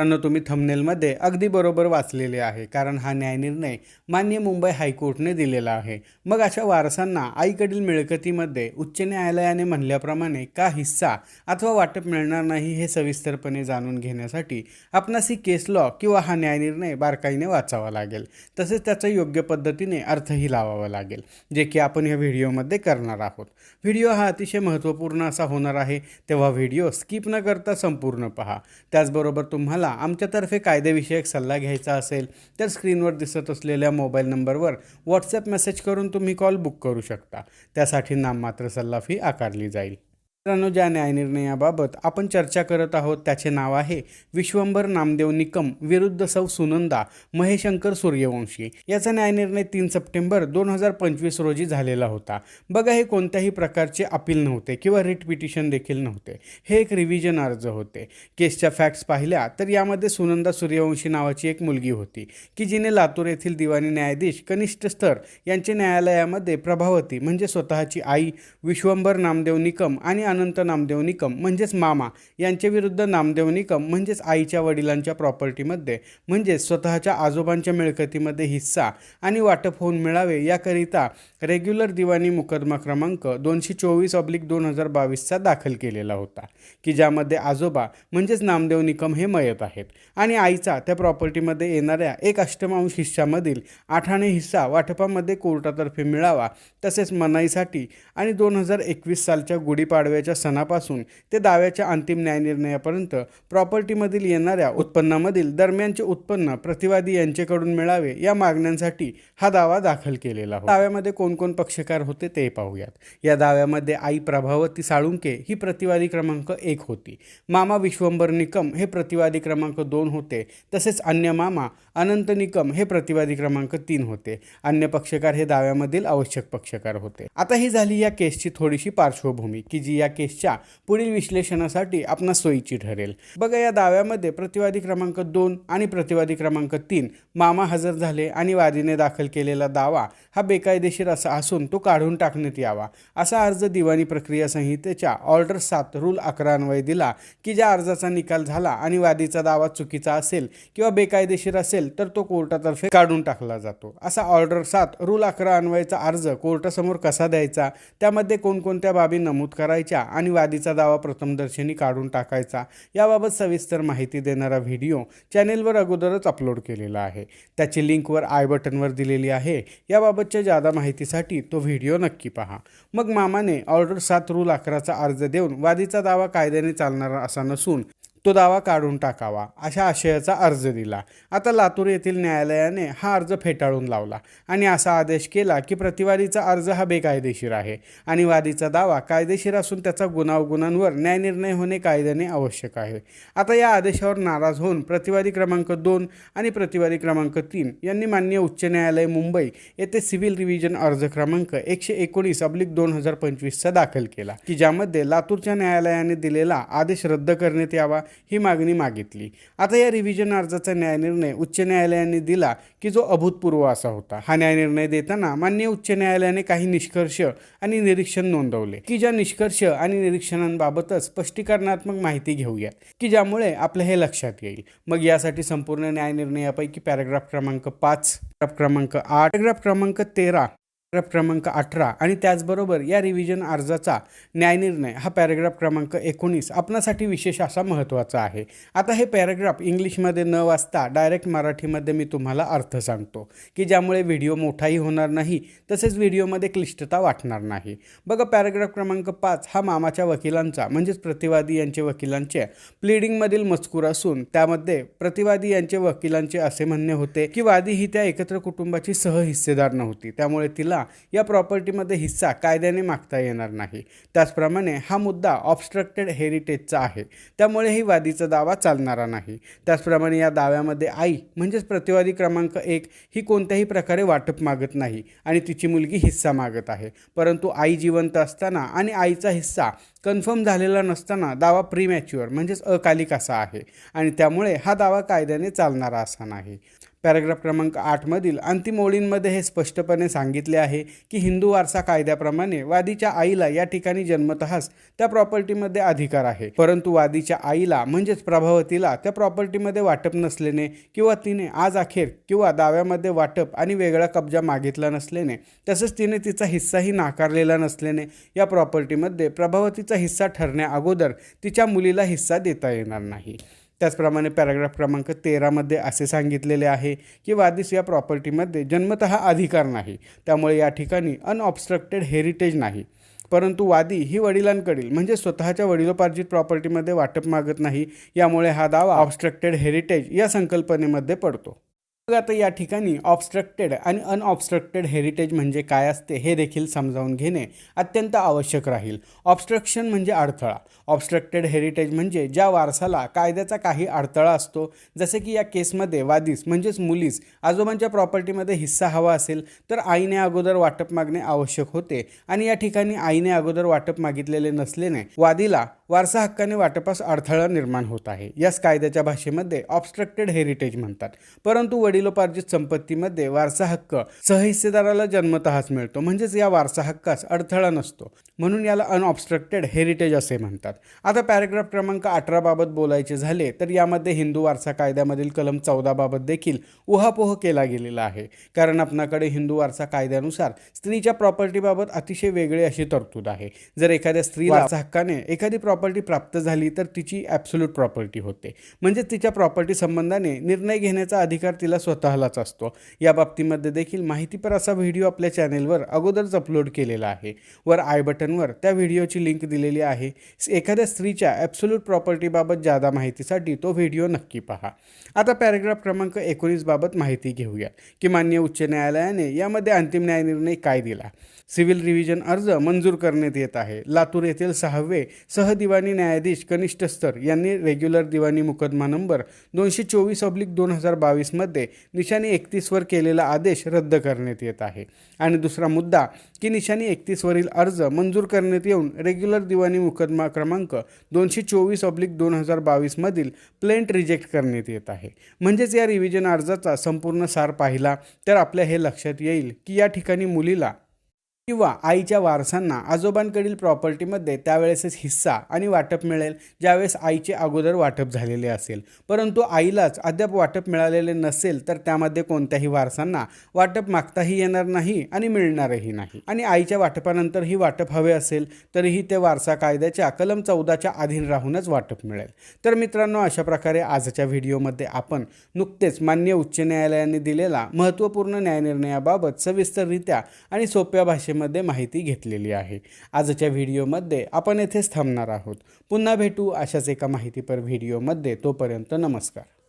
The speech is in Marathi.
मित्रांनो तुम्ही थंबनेलमध्ये अगदी बरोबर वाचलेले आहे कारण हा न्यायनिर्णय मान्य मुंबई हायकोर्टने दिलेला आहे. मग अशा वारसांना आईकडील मिळकतीमध्ये उच्च न्यायालयाने म्हणल्याप्रमाणे का हिस्सा अथवा वाटप मिळणार नाही हे सविस्तरपणे जाणून घेण्यासाठी आपणास ही केस लॉ किंवा हा न्यायनिर्णय बारकाईने वाचावा लागेल. तसेच त्याचा योग्य पद्धतीने अर्थही लावावा लागेल जे की आपण या व्हिडिओमध्ये करणार आहोत. व्हिडिओ हा अतिशय महत्त्वपूर्ण असा होणार आहे तेव्हा व्हिडिओ स्किप न करता संपूर्ण पहा. त्याचबरोबर तुम्हाला आमच्यातर्फे कायदेविषयक सल्ला घ्यायचा असेल तर स्क्रीनवर दिसत असलेल्या मोबाईल नंबरवर व्हॉट्सॲप मेसेज करून तुम्ही कॉल बुक करू शकता. त्यासाठी नाममात्र सल्ला फी आकारली जाईल. मित्रांनो ज्या न्यायनिर्णयाबाबत आपण चर्चा करत आहोत त्याचे नाव आहे विश्वंभर नामदेव निकम विरुद्ध सौ सुनंदा महेशंकर सूर्यवंशी. याचा न्यायनिर्णय तीन सप्टेंबर दोन हजार पंचवीस रोजी झालेला होता. बघा हे कोणत्याही प्रकारचे अपील नव्हते किंवा रिट पिटिशन देखील नव्हते. हे एक रिव्हिजन अर्ज होते. केसच्या फॅक्ट्स पाहिल्या तर यामध्ये सुनंदा सूर्यवंशी नावाची एक मुलगी होती की जिने लातूर येथील दिवाणी न्यायाधीश कनिष्ठ स्तर यांचे न्यायालयामध्ये प्रभावती म्हणजे स्वतःची आई विश्वंभर नामदेव निकम आणि अनंत नामदेव निकम म्हणजेच मामा यांच्या विरुद्ध नामदेव निकम म्हणजेच आईच्या वडिलांच्या प्रॉपर्टीमध्ये म्हणजेच स्वतःच्या आजोबांच्या मिळकतीमध्ये हिस्सा आणि वाटप होऊन मिळावे याकरिता रेग्युलर दिवाणी मुकदमा क्रमांक दोनशे चोवीस ऑब्लिक दोन हजार बावीसचा दाखल केलेला होता. की ज्यामध्ये आजोबा म्हणजेच नामदेव निकम हे मयत आहेत आणि आईचा त्या प्रॉपर्टीमध्ये येणाऱ्या एक अष्टमांश हिस्सामधील आठाणे हिस्सा वाटपामध्ये कोर्टातर्फे मिळावा तसेच मनाईसाठी आणि दोन हजार एकवीस सालच्या दाव्याच्या सणापासून ते दाव्याच्या अंतिम न्यायनिर्णयापर्यंत प्रॉपर्टीमधील येणाऱ्या उत्पन्नामधील दरम्यानचे उत्पन्न प्रतिवादी यांच्याकडून मिळावे या मागण्यांसाठी हा दावा दाखल केलेला होता. दाव्यामध्ये कोण कोण पक्षकार होते ते पाहूयात. या दाव्यामध्ये आई प्रभावती साळुंके ही प्रतिवादी क्रमांक एक होती. मामा विश्वंभर निकम हे प्रतिवादी क्रमांक दोन होते. तसेच अन्य मामा अनंत निकम हे प्रतिवादी क्रमांक तीन होते. अन्य पक्षकार हे दाव्यामधील आवश्यक पक्षकार होते. आता ही झाली या केसची थोडीशी पार्श्वभूमी की जी या केसच्या पुढील विश्लेषणासाठी आपणा सोयीची ठरेल. बघा या दाव्यामध्ये प्रतिवादी क्रमांक दोन आणि प्रतिवादी क्रमांक तीन मामा हजर झाले आणि वादीने दाखल केलेला दावा हा बेकायदेशीर असा असून तो काढून टाकण्यात यावा असा अर्ज दिवाणी प्रक्रिया संहितेच्या ऑर्डर सात रूल अकरा अन्वये दिला की ज्या अर्जाचा निकाल झाला आणि वादीचा दावा चुकीचा असेल किंवा बेकायदेशीर असेल तर तो कोर्टातर्फे काढून टाकला जातो. असा ऑर्डर सात रूल अकरा अन्वयचा अर्ज कोर्टासमोर कसा द्यायचा? त्यामध्ये कोणकोणत्या बाबी नमूद करायच्या? आणि वादीचा दावा प्रथमदर्शनी काढून टाकायचा. याबाबत सविस्तर माहिती देणारा व्हिडिओ चॅनेलवर अगोदरच अपलोड केलेला आहे. त्याची लिंकवर आय बटनवर दिलेली आहे. याबाबतच्या जादा माहितीसाठी तो व्हिडिओ नक्की पहा. मग मामाने ऑर्डर सात रूल अकराचा अर्ज देऊन वादीचा दावा कायद्याने चालणारा असा नसून तो दावा काढून टाकावा अशा आशयाचा अर्ज दिला. आता लातूर येथील न्यायालयाने हा अर्ज फेटाळून लावला आणि असा आदेश केला की प्रतिवादीचा अर्ज हा बेकायदेशीर आहे. आणि वादीचा दावा कायदेशीर असून त्याचा गुणावगुणांवर न्यायनिर्णय होणे कायद्याने आवश्यक आहे. आता या आदेशावर नाराज होऊन प्रतिवादी क्रमांक दोन आणि प्रतिवादी क्रमांक तीन यांनी मान्य उच्च न्यायालय मुंबई येथे सिव्हिल रिव्हिजन अर्ज क्रमांक एकशे एकोणीस अब्लिक दोन हजार पंचवीसचा दाखल केला की ज्यामध्ये लातूरच्या न्यायालयाने दिलेला आदेश रद्द करण्यात यावा ही मागणी मागितली. आता या रिव्हिजन अर्जाचा न्यायनिर्णय उच्च न्यायालयाने दिला की जो अभूतपूर्व असा होता. हा न्यायनिर्णय देताना मान्य उच्च न्यायालयाने काही निष्कर्ष आणि निरीक्षण नोंदवले की ज्या निष्कर्ष आणि निरीक्षणांबाबतच स्पष्टीकरणात्मक माहिती घेऊयात की ज्यामुळे आपलं हे लक्षात येईल. मग यासाठी संपूर्ण न्यायनिर्णयापैकी पॅराग्राफ क्रमांक पाच क्रमांक आठ पॅराग्राफ क्रमांक तेरा पॅराग्राफ क्रमांक अठरा आणि त्याचबरोबर या रिव्हिजन अर्जाचा न्यायनिर्णय हा पॅराग्राफ क्रमांक एकोणीस आपणासाठी विशेष असा महत्त्वाचा आहे. आता हे पॅराग्राफ इंग्लिशमध्ये न वाचता डायरेक्ट मराठीमध्ये मी तुम्हाला अर्थ सांगतो की ज्यामुळे व्हिडिओ मोठाही होणार नाही तसेच व्हिडिओमध्ये क्लिष्टता वाटणार नाही. बघा पॅराग्राफ क्रमांक पाच हा मामाच्या वकिलांचा म्हणजेच प्रतिवादी यांचे वकिलांचे प्लिडिंगमधील मजकूर असून त्यामध्ये प्रतिवादी यांचे वकिलांचे असे म्हणणे होते की वादी ही त्या एकत्र कुटुंबाची सहहिस्सेदार नव्हती त्यामुळे तिला या प्रॉपर्टीमध्ये हिस्सा कायद्याने मागता येणार नाही. त्याचप्रमाणे हा मुद्दा ऑबस्ट्रक्टेड हेरिटेजचा आहे. त्यामुळेही वादीचा दावा चालणारा नाही. त्याचप्रमाणे या दाव्यामध्ये आई म्हणजेच प्रतिवादी क्रमांक एक ही कोणत्याही प्रकारे वाटप मागत नाही आणि तिची मुलगी हिस्सा मागत आहे. परंतु आई जिवंत असताना आणि आईचा हिस्सा कन्फर्म झालेला नसताना दावा प्रीमॅच्युअर म्हणजेच अकालिक असा आहे. आणि त्यामुळे हा दावा कायद्याने चालणारा असा नाही. पॅराग्राफ क्रमांक आठमधील अंतिम ओळींमध्ये हे स्पष्टपणे सांगितले आहे की हिंदू वारसा कायद्याप्रमाणे वादीच्या आईला या ठिकाणी जन्मतःच त्या प्रॉपर्टीमध्ये अधिकार आहे. परंतु वादीच्या आईला म्हणजेच प्रभावतीला त्या प्रॉपर्टीमध्ये वाटप नसल्याने किंवा तिने आज अखेर किंवा दाव्यामध्ये वाटप आणि वेगळा कब्जा मागितला नसल्याने तसंच तिने तिचा हिस्साही नाकारलेला नसल्याने या प्रॉपर्टीमध्ये प्रभावतीचा हिस्सा ठरण्या अगोदर तिच्या मुलीला हिस्सा देता येणार नाही. त्याचप्रमाणे पॅराग्राफ क्रमांक तेरामध्ये असे सांगितलेले आहे की वादीस या प्रॉपर्टीमध्ये जन्मतः अधिकार नाही. त्यामुळे या ठिकाणी अनऑबस्ट्रक्टेड हेरिटेज नाही. परंतु वादी ही वडिलांकडील म्हणजे स्वतःच्या वडिलोपार्जित प्रॉपर्टीमध्ये वाटप मागत नाही यामुळे हा दावा ऑबस्ट्रक्टेड हेरिटेज या संकल्पनेमध्ये पडतो. आता या ठिकाणी ऑबस्ट्रक्टेड आणि अनऑबस्ट्रक्टेड हेरिटेज म्हणजे काय असते हे देखील समजावून घेणे अत्यंत आवश्यक राहील. ऑबस्ट्रक्शन म्हणजे अडथळा. ऑबस्ट्रक्टेड हेरिटेज म्हणजे ज्या वारसाला कायद्याचा काही अडथळा असतो जसे की या केसमध्ये वादीस म्हणजेच मुलीस आजोबांच्या प्रॉपर्टीमध्ये हिस्सा हवा असेल तर आईने अगोदर वाटप मागणे आवश्यक होते. आणि या ठिकाणी आईने अगोदर वाटप मागितलेले नसल्याने वादीला वारसा हक्काने वाटपास अडथळा निर्माण होत आहे. याच कायद्याच्या भाषेमध्ये ऑबस्ट्रक्टेड हेरिटेज म्हणतात. परंतु वडिलोपार्जित संपत्तीमध्ये वारसा हक्क सहहिस्सेदाराला जन्मतःच मिळतो. म्हणजेच या वारसा हक्कास अडथळा नसतो. म्हणून याला अनऑबस्ट्रक्टेड हेरिटेज असे म्हणतात. आता पॅराग्राफ क्रमांक अठराबाबत बोलायचे झाले तर यामध्ये हिंदू वारसा कायद्यामधील कलम चौदाबाबत देखील उहापोह केला गेलेला आहे. कारण आपणाकडे हिंदू वारसा कायद्यानुसार स्त्रीच्या प्रॉपर्टीबाबत अतिशय वेगळी अशी तरतूद आहे. जर एखाद्या स्त्रीला वारसा हक्काने एखादी प्रॉपर्टी प्राप्त झाली तर तिची ॲब्सोल्यूट प्रॉपर्टी होते. म्हणजे तिच्या प्रॉपर्टी संबंधाने निर्णय घेण्याचा अधिकार तिला स्वतःलाच असतो. या बाबतीमध्ये देखील माहितीपर असा व्हिडिओ आपल्या चॅनेलवर अगोदरच अपलोड केलेला आहे. वर आय बटनवर त्या व्हिडिओची लिंक दिलेली आहे. एखाद्या स्त्रीच्या ॲब्सोल्यूट प्रॉपर्टीबाबत जादा माहितीसाठी तो व्हिडिओ नक्की पहा. आता पॅरेग्राफ क्रमांक एकोणीस बाबत माहिती घेऊया की मान्य उच्च न्यायालयाने यामध्ये अंतिम न्यायनिर्णय काय दिला? सिव्हिल रिव्हिजन अर्ज मंजूर करण्यात येत आहे. लातूर येथील सहावे दिवाणी न्यायाधीश कनिष्ठ स्तर यांनी रेग्युलर दिवाणी मुकदमा नंबर दोनशे चोवीस अब्लिक दोन हजार बावीसमध्ये निशाणी एकतीसवर केलेला आदेश रद्द करण्यात येत आहे. आणि दुसरा मुद्दा की निशाणी एकतीसवरील अर्ज मंजूर करण्यात येऊन रेग्युलर दिवाणी मुकदमा क्रमांक दोनशे चोवीस ऑब्लिक दोन हजार बावीसमधील प्लेंट रिजेक्ट करण्यात येत आहे. म्हणजेच या रिव्हिजन अर्जाचा संपूर्ण सार पाहिला तर आपल्या हे लक्षात येईल की या ठिकाणी मुलीला किंवा आईच्या वारसांना आजोबांकडील प्रॉपर्टीमध्ये त्यावेळेसच हिस्सा आणि वाटप मिळेल ज्यावेळेस आईचे अगोदर वाटप झालेले असेल. परंतु आईलाच अद्याप वाटप मिळालेले नसेल तर त्यामध्ये कोणत्याही वारसांना वाटप मागताही येणार नाही आणि मिळणारही नाही. आणि आईच्या वाटपानंतरही वाटप हवे असेल तरीही ते वारसा कायद्याच्या कलम चौदाच्या अधीन राहूनच वाटप मिळेल. तर मित्रांनो अशा प्रकारे आजच्या व्हिडिओमध्ये आपण नुकतेच मान्य उच्च न्यायालयाने दिलेला महत्त्वपूर्ण न्यायनिर्णयाबाबत सविस्तररित्या आणि सोप्या भाषेमध्ये मध्ये माहिती घेतलेली आहे. आजच्या व्हिडिओमध्ये आपण येथेच थांबणार आहोत. पुन्हा भेटू अशाच एका माहितीपर व्हिडिओमध्ये. तोपर्यंत नमस्कार.